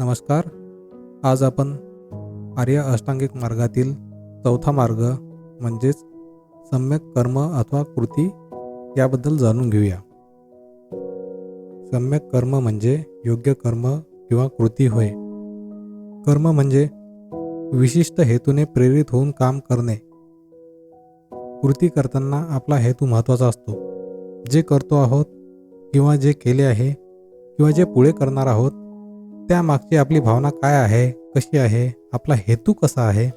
नमस्कार. आज आपण आर्य अष्टांगिक मार्गातील चौथा मार्ग म्हणजेच सम्यक कर्म अथवा कृती याबद्दल जाणून घेऊया. सम्यक कर्म म्हणजे योग्य कर्म किंवा कृती होय. कर्म म्हणजे विशिष्ट हेतूने प्रेरित होऊन काम करणे. कृती करताना आपला हेतू महत्त्वाचा असतो. जे करतो आहोत किंवा जे केले आहे किंवा जे पुढे करणार आहोत त्यामागची आपली भावना काय आहे कशी आहे आपला हेतू कसा आहे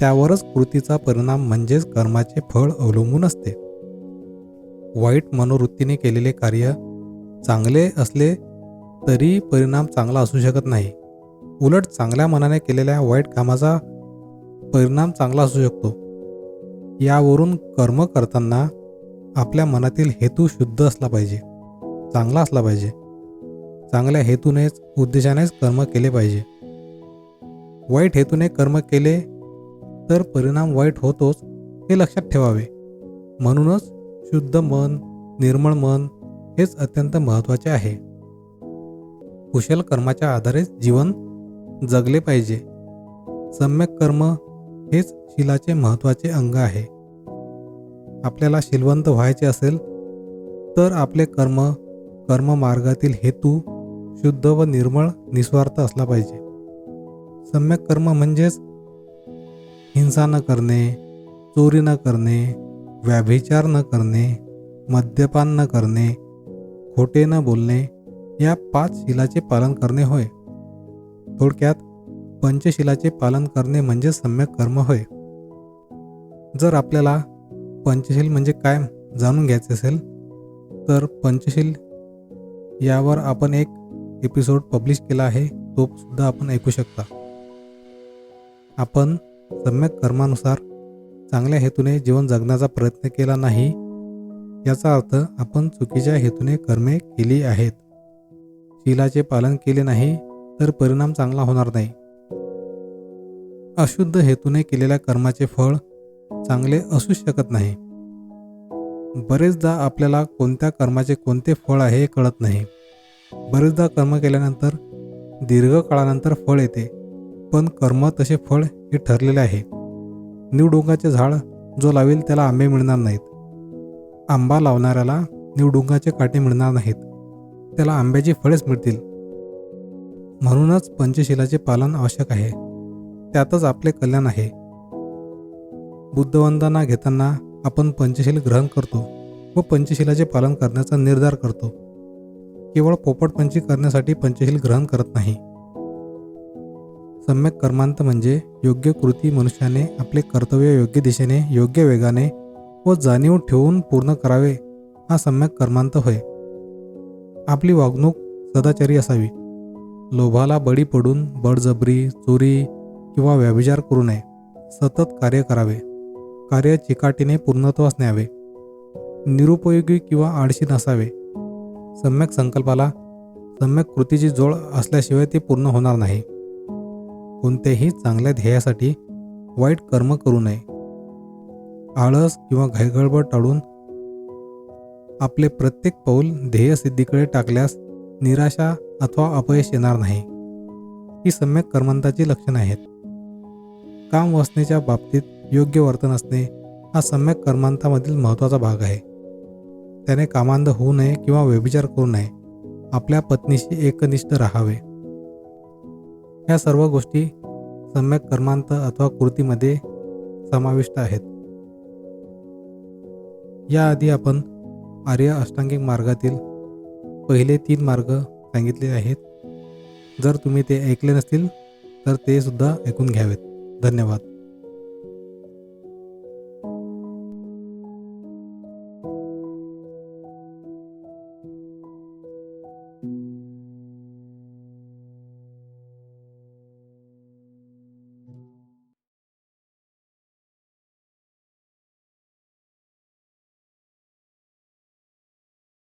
त्यावरच कृतीचा परिणाम म्हणजेच कर्माचे फळ अवलंबून असते. वाईट मनोवृत्तीने केलेले कार्य चांगले असले तरी परिणाम चांगला असू शकत नाही. उलट चांगल्या मनाने केलेल्या वाईट कामाचा परिणाम चांगला असू शकतो. यावरून कर्म करताना आपल्या मनातील हेतू शुद्ध असला पाहिजे चांगला असला पाहिजे. चांगल्या हेतूनेच उद्देशानेच कर्म केले पाहिजे. वाईट हेतूने कर्म केले तर परिणाम वाईट होतोच हे लक्षात ठेवावे. म्हणूनच शुद्ध मन निर्मळ मन हेच अत्यंत महत्त्वाचे आहे. कुशल कर्माच्या आधारेच जीवन जगले पाहिजे. सम्यक कर्म हेच शिलाचे महत्त्वाचे अंग आहे. आपल्याला शिलवंत व्हायचे असेल तर आपले कर्म कर्ममार्गातील हेतू शुद्ध व निर्मळ निस्वार्थ असला पाहिजे. सम्यक कर्म म्हणजेच हिंसा न करणे चोरी न करणे व्याभिचार न करणे मद्यपान न करणे खोटे न बोलणे या पाच शिलाचे पालन करणे होय. थोडक्यात पंचशिलाचे पालन करणे म्हणजे सम्यक कर्म होय. जर आपल्याला पंचशील म्हणजे काय जाणून घ्यायचे असेल तर पंचशील यावर आपण एक एपिसोड पब्लिश केला आहे तो सुद्धा आपण ऐकू शकता. आपण सम्यक कर्मानुसार चांगल्या हेतूने जीवन जगण्याचा प्रयत्न केला नाही याचा अर्थ आपण चुकीच्या हेतूने कर्मे केली आहेत. शिलाचे पालन केले नाही तर परिणाम चांगला होणार नाही. अशुद्ध हेतूने केलेल्या कर्माचे फळ चांगले असू शकत नाही. बरेचदा आपल्याला कोणत्या कर्माचे कोणते फळ आहे हे कळत नाही. बरेचदा कर्म केल्यानंतर दीर्घ काळानंतर फळ येते पण कर्म तसे फळ हे ठरलेले आहे. निवडुंगाचे झाड जो लावेल त्याला आंबे मिळणार नाहीत. आंबा लावणाऱ्याला निवडुंगाचे काटे मिळणार नाहीत. त्याला आंब्याची फळेच मिळतील. म्हणूनच पंचशिलाचे पालन आवश्यक आहे. त्यातच आपले कल्याण आहे. बुद्धवंदना घेताना आपण पंचशील ग्रहण करतो व पंचशिलाचे पालन करण्याचा निर्धार करतो. केवळ पोपटपंची करण्यासाठी पंचशील ग्रहण करत नाही. सम्यक कर्मांत म्हणजे योग्य कृती मनुष्याने आपले कर्तव्य योग्य दिशेने योग्य वेगाने व जाणीव ठेवून पूर्ण करावे हा सम्यक कर्मांत होय. आपली वागणूक सदाचारी असावी. लोभाला बळी पडून बळजबरी चोरी किंवा व्यभिचार करू नये. सतत कार्य करावे. कार्य चिकाटीने पूर्णत्वास न्यावे. निरुपयोगी किंवा आळशी नसावे. सम्यक संकल्पाला सम्यक कृतीची जोड असल्याशिवाय ते पूर्ण होणार नाही. कोणत्याही चांगल्या ध्येयासाठी वाईट कर्म करू नये. आळस किंवा घाईगडबड टाळून आपले प्रत्येक पाऊल ध्येयसिद्धीकडे टाकल्यास निराशा अथवा अपयश येणार नाही. ही सम्यक कर्मांताची लक्षणे आहेत. काम वसण्याच्या बाबतीत योग्य वर्तन असणे हा सम्यक कर्मांतामधील महत्त्वाचा भाग आहे. त्याने कामांध होऊ नये किंवा व्यभिचार करू नये आपल्या पत्नीशी एकनिष्ठ राहावे. ह्या सर्व गोष्टी सम्यक कर्मांत अथवा कृतीमध्ये समाविष्ट आहेत. याआधी आपण आर्य अष्टांगिक मार्गातील पहिले तीन मार्ग सांगितले आहेत. जर तुम्ही ते ऐकले नसतील तर ते सुद्धा ऐकून घ्यावेत. धन्यवाद. you.